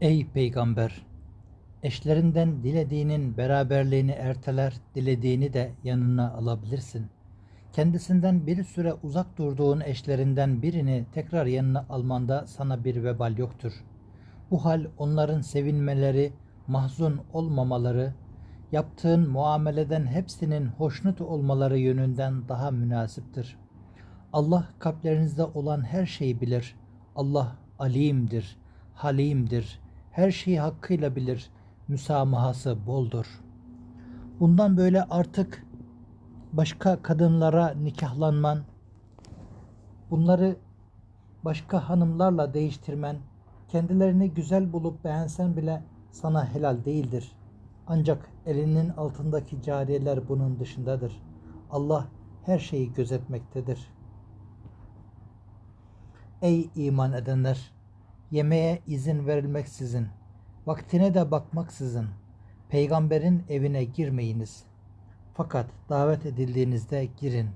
Ey peygamber! Eşlerinden dilediğinin beraberliğini erteler, dilediğini de yanına alabilirsin. Kendisinden bir süre uzak durduğun eşlerinden birini tekrar yanına almanda sana bir vebal yoktur. Bu hal onların sevinmeleri, mahzun olmamaları, yaptığın muameleden hepsinin hoşnut olmaları yönünden daha münasiptir. Allah kalplerinizde olan her şeyi bilir. Allah alimdir, halimdir. Her şeyi hakkıyla bilir. Müsamahası boldur. Bundan böyle artık başka kadınlara nikahlanman, bunları başka hanımlarla değiştirmen, kendilerini güzel bulup beğensen bile sana helal değildir. Ancak elinin altındaki cariyeler bunun dışındadır. Allah her şeyi gözetmektedir. Ey iman edenler! Yemeğe izin verilmeksizin, vaktine de bakmaksızın, peygamberin evine girmeyiniz. Fakat davet edildiğinizde girin.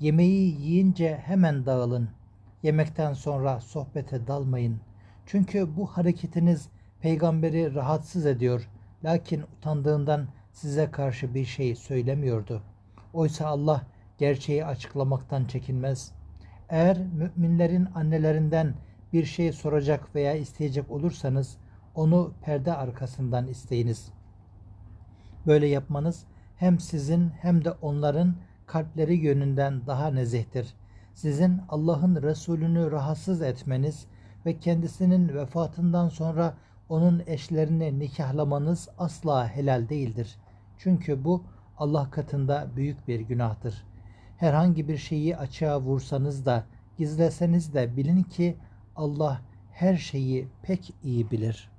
Yemeği yiyince hemen dağılın. Yemekten sonra sohbete dalmayın. Çünkü bu hareketiniz peygamberi rahatsız ediyor. Lakin utandığından size karşı bir şey söylemiyordu. Oysa Allah gerçeği açıklamaktan çekinmez. Eğer müminlerin annelerinden bir şey soracak veya isteyecek olursanız onu perde arkasından isteyiniz. Böyle yapmanız hem sizin hem de onların kalpleri yönünden daha nezihtir. Sizin Allah'ın Resulünü rahatsız etmeniz ve kendisinin vefatından sonra onun eşlerini nikahlamanız asla helal değildir. Çünkü bu Allah katında büyük bir günahtır. Herhangi bir şeyi açığa vursanız da gizleseniz de bilin ki Allah her şeyi pek iyi bilir.''